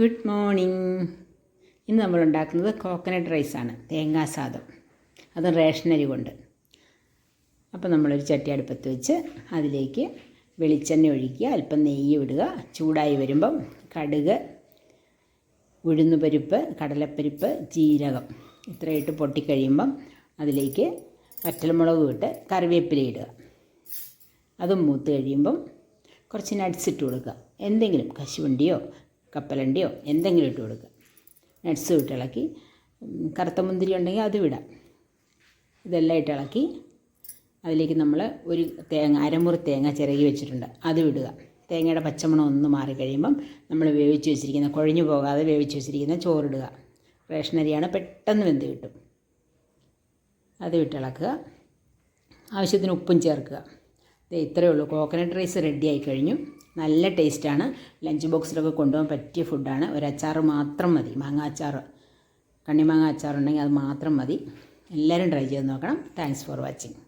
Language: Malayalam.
ഗുഡ് മോർണിംഗ് ഇന്ന് നമ്മൾ ഉണ്ടാക്കുന്നത് കോക്കനട്ട് റൈസാണ് തേങ്ങാ സാദം. അത് റേഷനരി കൊണ്ട്. അപ്പോൾ നമ്മളൊരു ചട്ടി അടുപ്പത്ത് വെച്ച് അതിലേക്ക് വെളിച്ചെണ്ണ ഒഴിക്കുക അല്പം നെയ്യ് വിടുക ചൂടായി വരുമ്പം കടുക് ഉഴുന്നുപരിപ്പ് കടലപ്പരിപ്പ് ജീരകം ഇത്രയിട്ട് പൊട്ടിക്കഴിയുമ്പം അതിലേക്ക് വറ്റൽമുളക് ഇട്ട് കറിവേപ്പില ഇടുക. അതും മൂത്ത് കഴിയുമ്പം കുറച്ച് നട്സ് ഇട്ട് കൊടുക്കുക. എന്തെങ്കിലും കശുവണ്ടിയോ കപ്പലണ്ടിയോ എന്തെങ്കിലും ഇട്ട് കൊടുക്കുക. നട്ട്സ് ഇട്ട് ഇളക്കി. കറുത്ത മുന്തിരി ഉണ്ടെങ്കിൽ അത് വിടാം. ഇതെല്ലാം ഇട്ട് ഇളക്കി. അതിലേക്ക് നമ്മൾ ഒരു തേങ്ങ അരമുറി തേങ്ങ ചിരകി വെച്ചിട്ടുണ്ട്. അത് വിടുക. തേങ്ങയുടെ പച്ചമണം ഒന്ന് മാറിക്കഴിയുമ്പം നമ്മൾ വേവിച്ച് വെച്ചിരിക്കുന്ന കുഴഞ്ഞു പോകാതെ വേവിച്ച് വെച്ചിരിക്കുന്ന ചോറിടുക. റേഷനരിയാണ് പെട്ടെന്ന് വെന്ത് കിട്ടും. അത് വിട്ടിളക്കുക ആവശ്യത്തിന് ഉപ്പും ചേർക്കുക. ദേ ഇത്രയേ ഉള്ളൂ. കോക്കനട്ട് റൈസ് റെഡി ആയി കഴിഞ്ഞു. നല്ല ടേസ്റ്റാണ് ലഞ്ച് ബോക്സിലൊക്കെ കൊണ്ടുപോകാൻ പറ്റിയ ഫുഡാണ് ഒരു അച്ചാർ മാത്രം മതി. മാങ്ങ അച്ചാർ കണ്ണിമാങ്ങ അച്ചാർ ഉണ്ടെങ്കിൽ അത് മാത്രം മതി. എല്ലാവരും ട്രൈ ചെയ്ത് നോക്കണം. Thanks for watching